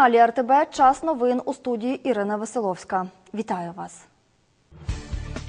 телеканалі РТБ час новин у студії Ірина Веселовська. Вітаю вас.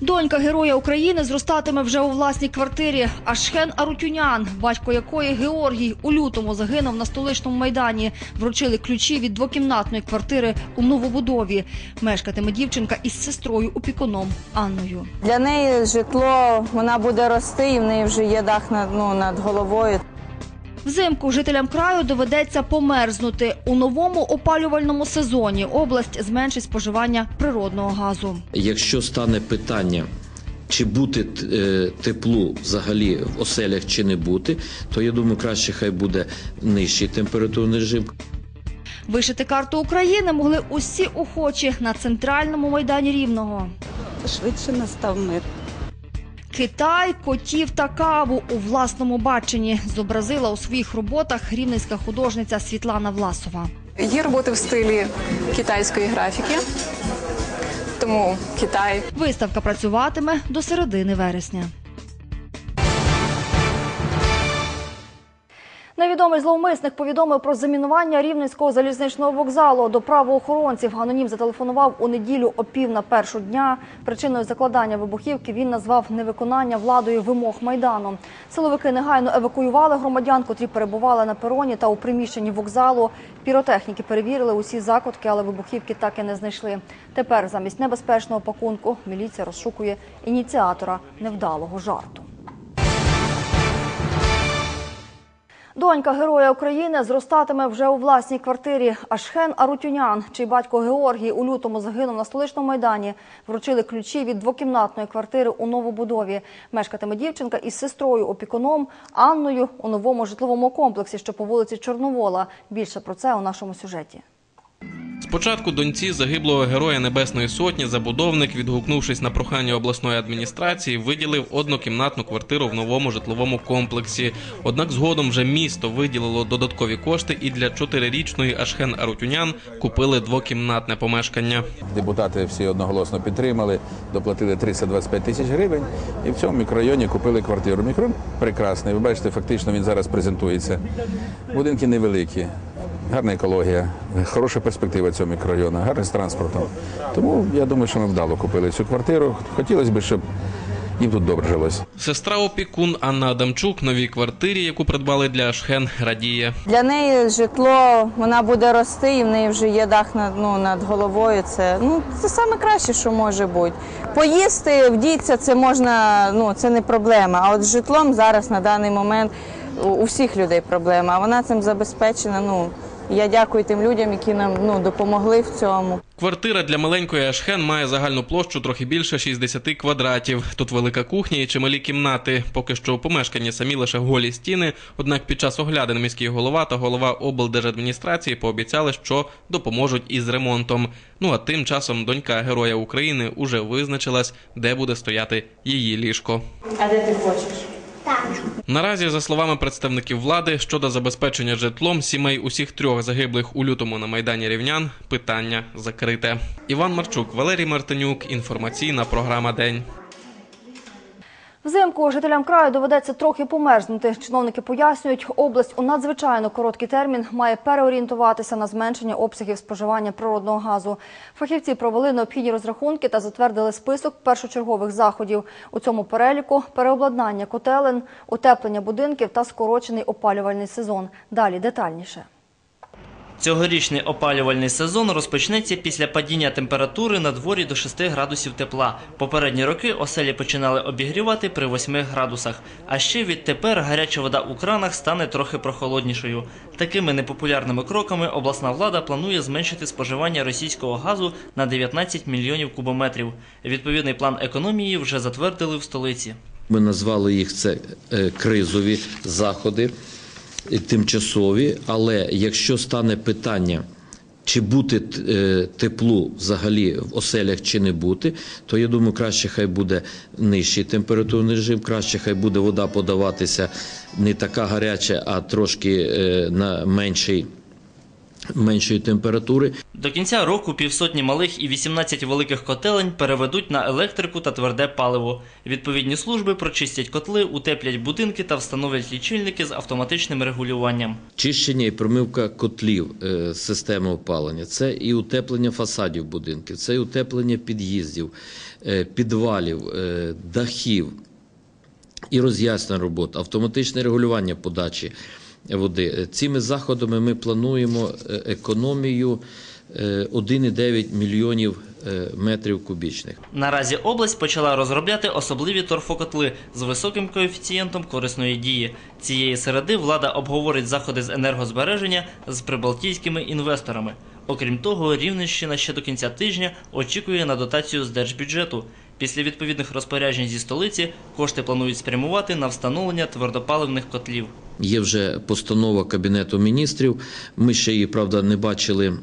Донька Героя України зростатиме вже у власній квартирі. Ашхен Арутюнян, батько якої Георгій у лютому загинув на столичному майдані. Вручили ключі від двокімнатної квартири у новобудові. Мешкатиме дівчинка із сестрою опікуном Анною. Для неї житло вона буде рости, і в неї вже є дах над, ну, над головою. Взимку жителям краю доведеться померзнути. У новому опалювальному сезоні область зменшить споживання природного газу. Якщо стане питання, чи бути е, теплу взагалі в оселях чи не бути, то я думаю, краще хай буде нижчий температурний режим. Вишити карту України могли усі охочі на центральному майдані Рівного. швидше настав мир. Китай, котів та каву у власному баченні зобразила у своїх роботах рівненська художниця Світлана Власова. Є роботи в стилі китайської графіки, тому Китай Виставка працюватиме до середини вересня. Невідомий зловмисник повідомив про замінування рівненського залізничного вокзалу. До правоохоронців анонім зателефонував у неділю о пів на першу дня. Причиною закладання вибухівки він назвав невиконання владою вимог майдану. Силовики негайно евакуювали громадян, котрі перебували на пероні та у приміщенні вокзалу. Піротехніки перевірили усі закутки, але вибухівки так і не знайшли. Тепер замість небезпечного пакунку міліція розшукує ініціатора невдалого жарту. Донька Героя України зростатиме вже у власній квартирі. Ашхен Арутюнян, чий батько Георгій у лютому загинув на столичному майдані, вручили ключі від двокімнатної квартири у новобудові. Мешкатиме дівчинка із сестрою опікуном Анною у новому житловому комплексі, що по вулиці Чорновола. Більше про це у нашому сюжеті. Спочатку доньці загиблого героя Небесної Сотні забудовник, відгукнувшись на прохання обласної адміністрації, виділив однокімнатну квартиру в новому житловому комплексі. Однак згодом вже місто виділило додаткові кошти і для чотирирічної Ашхен Арутюнян купили двокімнатне помешкання. Депутати всі одноголосно підтримали, доплатили 325 тисяч гривень і в цьому мікрорайоні купили квартиру. Мікрорайон прекрасний. Ви бачите, фактично він зараз презентується. Будинки невеликі, гарна екологія, хороша перспектива цього мікрорайону, гарний з транспортом. Тому я думаю, що ми вдало купили цю квартиру. Хотілося б, щоб їм тут добре жилось. Сестра опікун Анна Адамчук новій квартирі, яку придбали для Ашхен, радіє. Для неї житло вона буде рости, і в неї вже є дах над, ну, над головою. Це, ну, це саме краще, що може бути. Поїсти, вдіться, це можна, ну, це не проблема. А от з житлом зараз на даний момент у, у всіх людей проблема. А вона цим забезпечена. Ну, я дякую тим людям, які нам ну, допомогли в цьому. Квартира для маленької Ашхен має загальну площу трохи більше 60 квадратів. Тут велика кухня і чималі кімнати. Поки що у помешканні самі лише голі стіни. Однак під час оглядин міський голова та голова облдержадміністрації пообіцяли, що допоможуть із ремонтом. Ну а тим часом донька Героя України уже визначилась, де буде стояти її ліжко. Наразі, за словами представників влади, щодо забезпечення житлом сімей усіх трьох загиблих у лютому на майдані рівнян, питання закрите. Іван Марчук, Валерій Мартинюк. Інформаційна програма День. Взимку жителям краю доведеться трохи померзнути. Чиновники пояснюють, область у надзвичайно короткий термін має переорієнтуватися на зменшення обсягів споживання природного газу. Фахівці провели необхідні розрахунки та затвердили список першочергових заходів. У цьому переліку переобладнання котелень, утеплення будинків та скорочений опалювальний сезон. Далі детальніше. Цьогорічний опалювальний сезон розпочнеться після падіння температури на дворі до 6 градусів тепла. Попередні роки оселі починали обігрівати при 8 градусах. А ще відтепер гаряча вода у кранах стане трохи прохолоднішою. Такими непопулярними кроками обласна влада планує зменшити споживання російського газу на 19 мільйонів кубометрів. Відповідний план економії вже затвердили в столиці. Ми назвали їх це е, кризові заходи, тимчасові. Але якщо стане питання, чи бути е, теплу взагалі в оселях чи не бути, то я думаю, краще хай буде нижчий температурний режим, краще хай буде вода подаватися не така гаряча, а трошки е, на менший меншої температури. До кінця року півсотні малих і 18 великих котелень переведуть на електрику та тверде паливо. Відповідні служби прочистять котли, утеплять будинки та встановлять лічильники з автоматичним регулюванням. Чищення і промивка котлів е, системи опалення, це і утеплення фасадів будинків, це і утеплення під'їздів, е, підвалів, е, дахів, і роз'ясна робота, автоматичне регулювання подачі води. Е, Цими заходами ми плануємо е, економію е, 1,9 мільйонів е, метрів кубічних. Наразі область почала розробляти особливі торфокотли з високим коефіцієнтом корисної дії. Цієї середи влада обговорить заходи з енергозбереження з прибалтійськими інвесторами. Окрім того, Рівненщина ще до кінця тижня очікує на дотацію з держбюджету. Після відповідних розпоряджень зі столиці кошти планують спрямувати на встановлення твердопаливних котлів. Є вже постанова Кабінету міністрів. Ми ще її, правда, не бачили.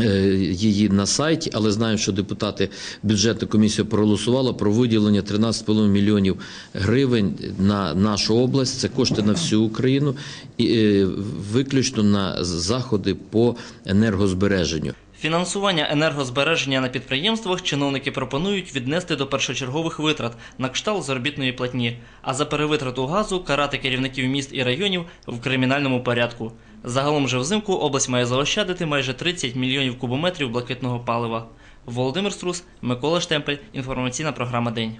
е, Її на сайті, але знаємо, що депутати бюджетна комісія проголосувала про виділення 13,5 мільйонів гривень на нашу область. Це кошти на всю Україну і е, виключно на заходи по енергозбереженню. Фінансування енергозбереження на підприємствах чиновники пропонують віднести до першочергових витрат на кшталт заробітної платні, а за перевитрату газу карати керівників міст і районів в кримінальному порядку. Загалом же взимку область має заощадити майже 30 мільйонів кубометрів блакитного палива. Володимир Струс, Микола Штемпель, інформаційна програма День.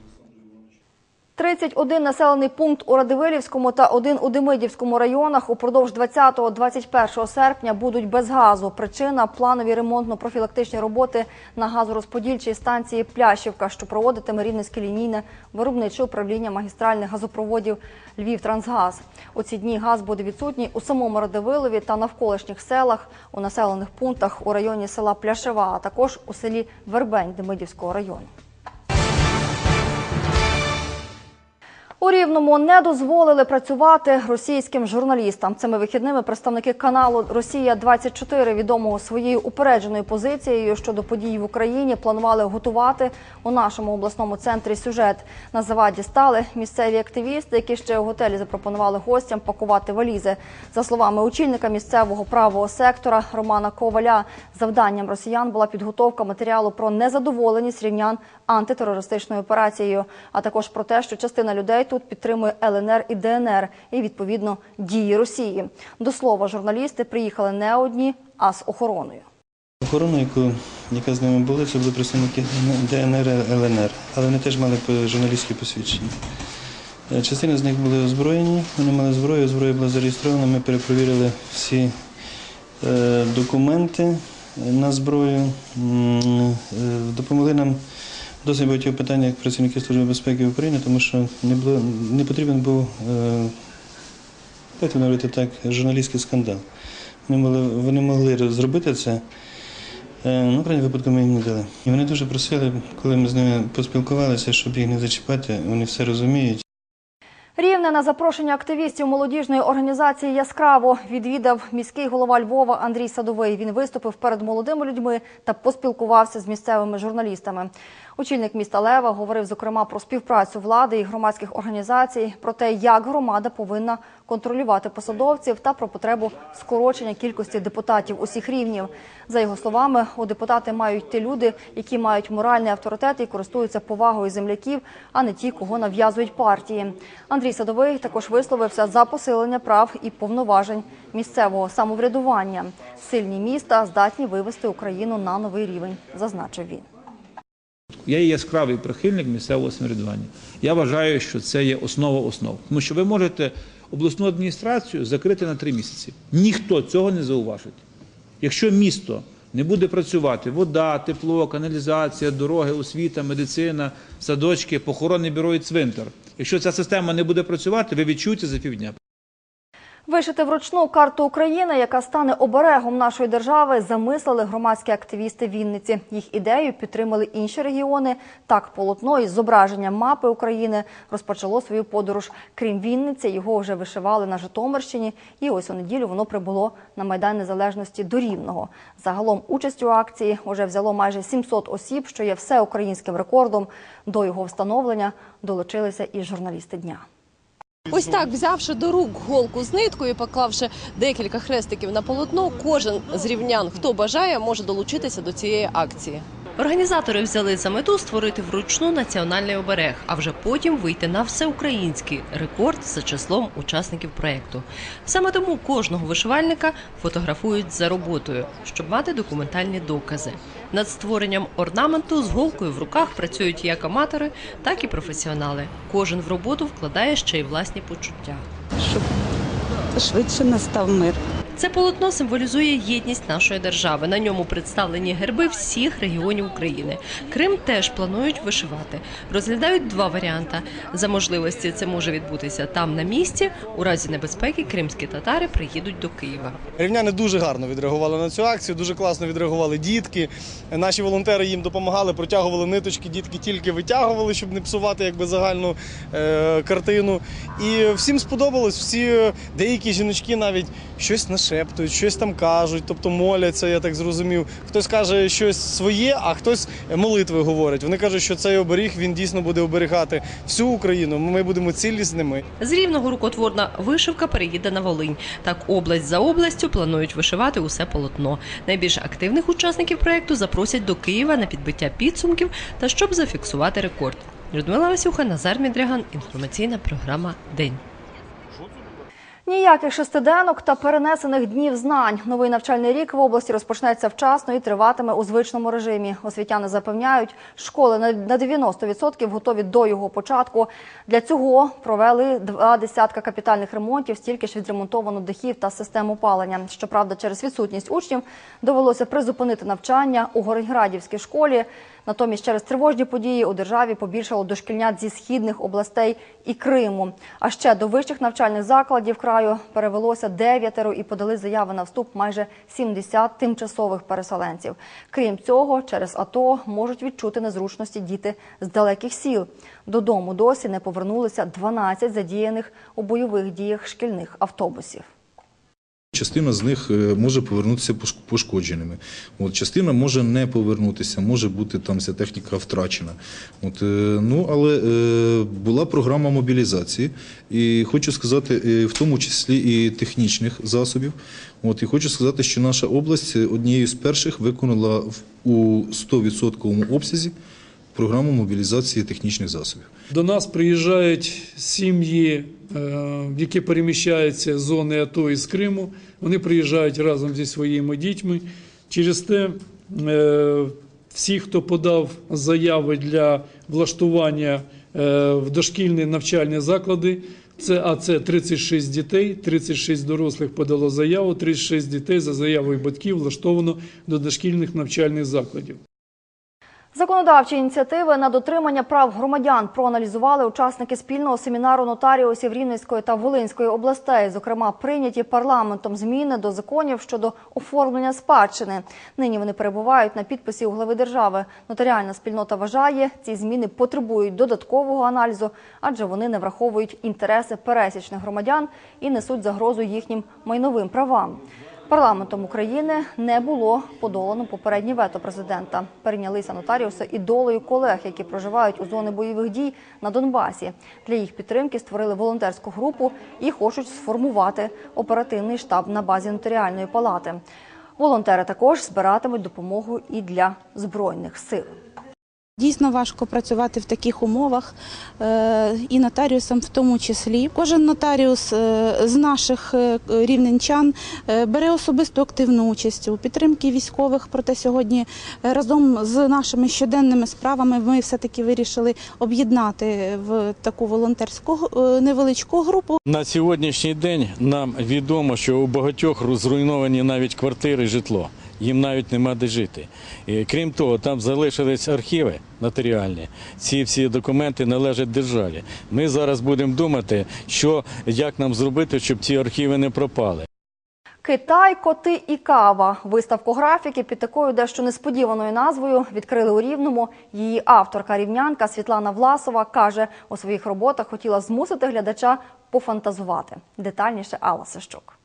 31 населений пункт у Радивилівському та один у Демидівському районах упродовж 20-21 серпня будуть без газу. Причина – планові ремонтно-профілактичні роботи на газорозподільчій станції Плящівка, що проводитиме Рівненське лінійне виробниче управління магістральних газопроводів «Львівтрансгаз». У ці дні газ буде відсутній у самому Радивилові та навколишніх селах, у населених пунктах у районі села Пляшева, а також у селі Вербень Демидівського району. У Рівному не дозволили працювати російським журналістам. Цими вихідними представники каналу Росія 24 відомого своєю упередженою позицією щодо подій в Україні планували готувати у нашому обласному центрі сюжет. На заваді стали місцеві активісти, які ще у готелі запропонували гостям пакувати валізи. За словами очільника місцевого правого сектора Романа Коваля, завданням росіян була підготовка матеріалу про незадоволеність рівнян антитерористичною операцією, а також про те, що частина людей тут підтримує ЛНР і ДНР і відповідно дії Росії. До слова, журналісти приїхали не одні, а з охороною. Охорона, яку, яка з ними була, це були представники ДНР і ЛНР, але вони теж мали журналістські посвідчення. Е, Частина з них були озброєні, вони мали зброю, зброя була зареєстрована. Ми перепровірили всі е, документи на зброю. Е, Допомогли нам досить багатьох питань як працівники Служби безпеки України, тому що не, було, не потрібен був, е, давайте говорити так, журналістський скандал. Вони могли, вони могли зробити це. Е, Ну, в крайній випадку ми їм не дали. І вони дуже просили, коли ми з ними поспілкувалися, щоб їх не зачіпати, вони все розуміють. Рівне на запрошення активістів молодіжної організації Яскраво відвідав міський голова Львова Андрій Садовий. Він виступив перед молодими людьми та поспілкувався з місцевими журналістами. Очільник міста Лева говорив зокрема про співпрацю влади і громадських організацій, про те, як громада повинна контролювати посадовців та про потребу скорочення кількості депутатів усіх рівнів. За його словами, у депутати мають йти люди, які мають моральний авторитет і користуються повагою земляків, а не ті, кого нав'язують партії. Андрій Садовий також висловився за посилення прав і повноважень місцевого самоврядування. Сильні міста здатні вивести Україну на новий рівень, зазначив він. Я є яскравий прихильник місцевого самоврядування. Я вважаю, що це є основа основ. Тому що ви можете обласну адміністрацію закрити на три місяці. Ніхто цього не зауважить. Якщо місто не буде працювати, вода, тепло, каналізація, дороги, освіта, медицина, садочки, похоронне бюро і цвинтар. Якщо ця система не буде працювати, ви відчуєте за півдня. Вишити вручну карту України, яка стане оберегом нашої держави, замислили громадські активісти Вінниці. Їх ідею підтримали інші регіони. Так, полотно із зображенням мапи України розпочало свою подорож. Крім Вінниці, його вже вишивали на Житомирщині. І ось у неділю воно прибуло на Майдан Незалежності до Рівного. Загалом участь у акції вже взяло майже 700 осіб, що є всеукраїнським рекордом. До його встановлення долучилися і журналісти дня. Ось так, взявши до рук голку з ниткою, поклавши декілька хрестиків на полотно, кожен з рівнян, хто бажає, може долучитися до цієї акції. Організатори взяли за мету створити вручну національний оберег, а вже потім вийти на всеукраїнський рекорд за числом учасників проєкту. Саме тому кожного вишивальника фотографують за роботою, щоб мати документальні докази. Над створенням орнаменту з голкою в руках працюють як аматори, так і професіонали. Кожен в роботу вкладає ще й власні почуття. Щоб швидше настав мир. Це полотно символізує єдність нашої держави. На ньому представлені герби всіх регіонів України. Крим теж планують вишивати. Розглядають два варіанти. За можливості це може відбутися там на місці. У разі небезпеки кримські татари приїдуть до Києва. Рівняни дуже гарно відреагували на цю акцію, дуже класно відреагували дітки. Наші волонтери їм допомагали, протягували ниточки, дітки тільки витягували, щоб не псувати якби загальну е, картину. І всім сподобалось. Всі деякі жіночки навіть щось нашептують, щось там кажуть, тобто моляться, я так зрозумів. Хтось каже щось своє, а хтось молитви говорить. Вони кажуть, що цей оберіг він дійсно буде оберігати всю Україну. Ми будемо цілісними. З рівного рукотворна вишивка переїде на Волинь. Так область за областю планують вишивати усе полотно. Найбільш активних учасників проєкту запросять до Києва на підбиття підсумків та щоб зафіксувати рекорд. Людмила Васюха, Назар Мідряган. Інформаційна програма День. Ніяких шестиденок та перенесених днів знань. Новий навчальний рік в області розпочнеться вчасно і триватиме у звичному режимі. Освітяни запевняють, школи на на 90% готові до його початку. Для цього провели два десятка капітальних ремонтів, стільки ж відремонтовано дахів та систем опалення. Щоправда, через відсутність учнів довелося призупинити навчання у Городградівській школі. Натомість через тривожні події у державі побільшало дошкільнят зі східних областей і Криму. А ще до вищих навчальних закладів краю перевелося дев'ятеро і подали заяви на вступ майже 70 тимчасових переселенців. Крім цього, через АТО можуть відчути незручності діти з далеких сіл. Додому досі не повернулися 12 задіяних у бойових діях шкільних автобусів. Частина з них е, може повернутися пош- пошкодженими. От, частина може не повернутися, може бути там вся техніка втрачена. От, е, ну, але е, була програма мобілізації, і хочу сказати, в тому числі і технічних засобів. От, і хочу сказати, що наша область однією з перших виконала у 100% обсязі програму мобілізації технічних засобів. До нас приїжджають сім'ї, е, які переміщаються з зони АТО із Криму. Вони приїжджають разом зі своїми дітьми. Через те е, всі, хто подав заяви для влаштування е, в дошкільні навчальні заклади, це, а це 36 дітей, 36 дорослих подало заяву, 36 дітей за заявою батьків влаштовано до дошкільних навчальних закладів. Законодавчі ініціативи на дотримання прав громадян проаналізували учасники спільного семінару нотаріусів Рівненської та Волинської областей. Зокрема, прийняті парламентом зміни до законів щодо оформлення спадщини. Нині вони перебувають на підписі у глави держави. Нотаріальна спільнота вважає, ці зміни потребують додаткового аналізу, адже вони не враховують інтереси пересічних громадян і несуть загрозу їхнім майновим правам. Парламентом України не було подолано попереднє вето президента. Перейнялися нотаріуси і долею колег, які проживають у зони бойових дій на Донбасі. Для їх підтримки створили волонтерську групу і хочуть сформувати оперативний штаб на базі нотаріальної палати. Волонтери також збиратимуть допомогу і для збройних сил. Дійсно важко працювати в таких умовах е, і нотаріусам в тому числі. Кожен нотаріус е, з наших е, рівненчан бере особисту активну участь у підтримці військових. Проте сьогодні разом з нашими щоденними справами ми все-таки вирішили об'єднати в таку волонтерську невеличку групу. На сьогоднішній день нам відомо, що у багатьох зруйновані навіть квартири, житло. Їм навіть нема де жити. І, крім того, там залишились архіви нотаріальні. Ці всі документи належать державі. Ми зараз будемо думати, що як нам зробити, щоб ці архіви не пропали. Китай, коти і кава. Виставку графіки під такою дещо несподіваною назвою відкрили у Рівному. Її авторка рівнянка Світлана Власова каже, у своїх роботах хотіла змусити глядача пофантазувати. Детальніше Алла Сищук.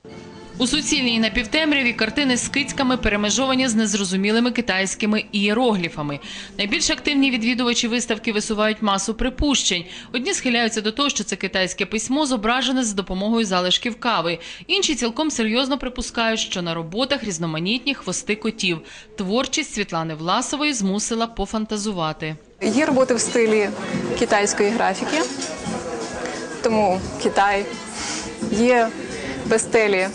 У суцільній напівтемряві картини з кицьками перемежовані з незрозумілими китайськими ієрогліфами. Найбільш активні відвідувачі виставки висувають масу припущень. Одні схиляються до того, що це китайське письмо зображене з допомогою залишків кави. Інші цілком серйозно припускають, що на роботах різноманітні хвости котів. Творчість Світлани Власової змусила пофантазувати. Є роботи в стилі китайської графіки, тому Китай. Є пастелі,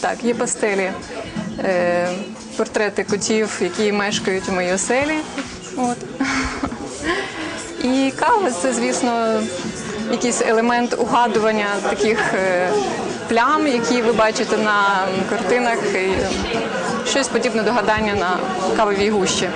так, є пастелі, е, портрети котів, які мешкають у моїй оселі. От. І кава це, звісно, якийсь елемент угадування таких е, плям, які ви бачите на картинах, і щось подібне до гадання на кавовій гущі.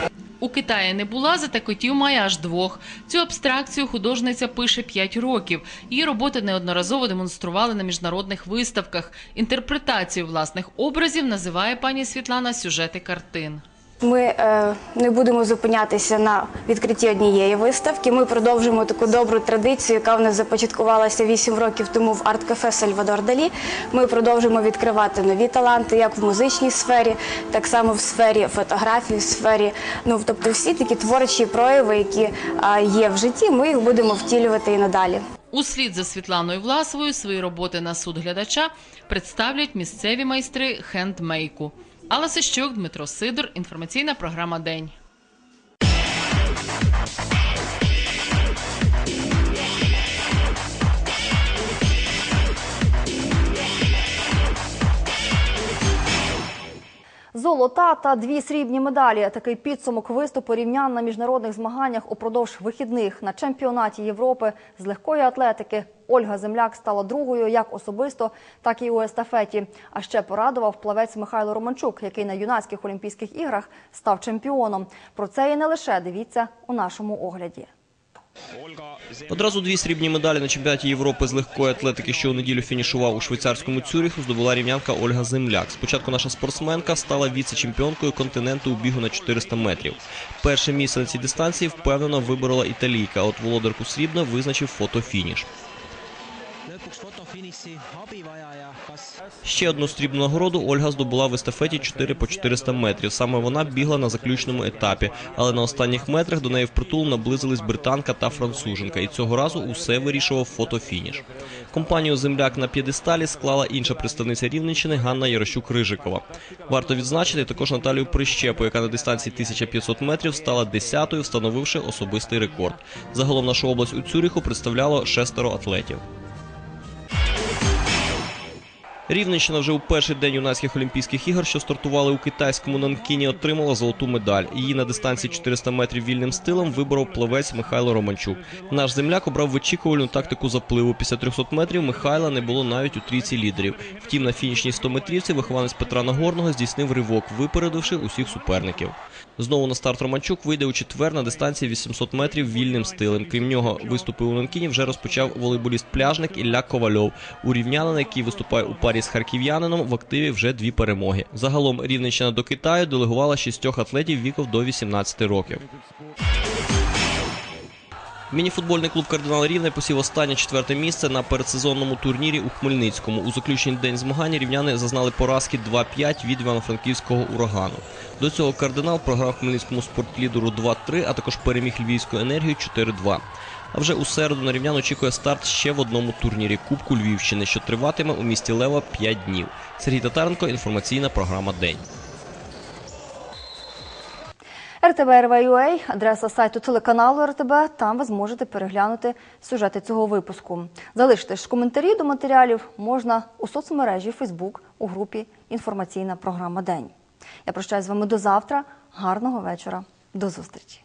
У Китаї не була, зате котів має аж двох. Цю абстракцію художниця пише 5 років. Її роботи неодноразово демонстрували на міжнародних виставках. Інтерпретацію власних образів називає пані Світлана сюжети картин. Ми е, не будемо зупинятися на відкритті однієї виставки. Ми продовжимо таку добру традицію, яка в нас започаткувалася 8 років тому в арт-кафе Сальвадор Далі. Ми продовжимо відкривати нові таланти, як в музичній сфері, так само в сфері фотографії, в сфері, ну тобто всі такі творчі прояви, які е, є в житті. Ми їх будемо втілювати і надалі. Услід за Світланою Власовою свої роботи на суд глядача представлять місцеві майстри хендмейку. Алла Сищук, Дмитро Сидор. Інформаційна програма День. Золота та дві срібні медалі. Такий підсумок виступу рівнян на міжнародних змаганнях упродовж вихідних на чемпіонаті Європи з легкої атлетики. Ольга Земляк стала другою як особисто, так і у естафеті. А ще порадував плавець Михайло Романчук, який на юнацьких олімпійських іграх став чемпіоном. Про це і не лише дивіться у нашому огляді. Одразу дві срібні медалі на чемпіонаті Європи з легкої атлетики, що у неділю фінішував у швейцарському Цюріху, здобула рівнянка Ольга Земляк. Спочатку наша спортсменка стала віце-чемпіонкою континенту у бігу на 400 метрів. Перше місце на цій дистанції впевнено виборола італійка. От володарку срібна визначив фотофініш. Ще одну срібну нагороду Ольга здобула в естафеті 4 по 400 метрів. Саме вона бігла на заключному етапі, але на останніх метрах до неї впритул наблизились британка та француженка. І цього разу усе вирішував фотофініш. Компанію земляк на п'єдесталі склала інша представниця Рівненщини Ганна Ярощук-Рижикова. Варто відзначити також Наталію Прищепу, яка на дистанції 1500 метрів стала десятою, встановивши особистий рекорд. Загалом нашу область у Цюріху представляло шестеро атлетів. Рівненщина вже у перший день юнацьких олімпійських ігор, що стартували у китайському Нанкіні, отримала золоту медаль. Її на дистанції 400 метрів вільним стилем виборов плавець Михайло Романчук. Наш земляк обрав вичікувальну тактику запливу. Після 300 метрів Михайла не було навіть у трійці лідерів. Втім, на фінішній 100 метрівці вихованець Петра Нагорного здійснив ривок, випередивши усіх суперників. Знову на старт Романчук вийде у четвер на дистанції 800 метрів вільним стилем. Крім нього, виступи у Нанкіні вже розпочав волейболіст-пляжник Ілля Ковальов. У рівнянина, який виступає у парі з харків'янином, в активі вже дві перемоги. Загалом Рівненщина до Китаю делегувала шістьох атлетів віком до 18 років. Мініфутбольний клуб Кардинал Рівне посів останнє четверте місце на передсезонному турнірі у Хмельницькому. У заключний день змагань рівняни зазнали поразки 2-5 від Івано-Франківського урагану. До цього кардинал програв Хмельницькому спортлідеру 2-3, а також переміг Львівську енергію 4-2. А вже у середу на рівнян очікує старт ще в одному турнірі Кубку Львівщини, що триватиме у місті Лева 5 днів. Сергій Татаренко, інформаційна програма День. РТБ адреса сайту телеканалу РТБ. Там ви зможете переглянути сюжети цього випуску. Залиште ж коментарі до матеріалів можна у соцмережі Фейсбук у групі Інформаційна програма День. Я прощаюсь з вами до завтра. Гарного вечора. До зустрічі.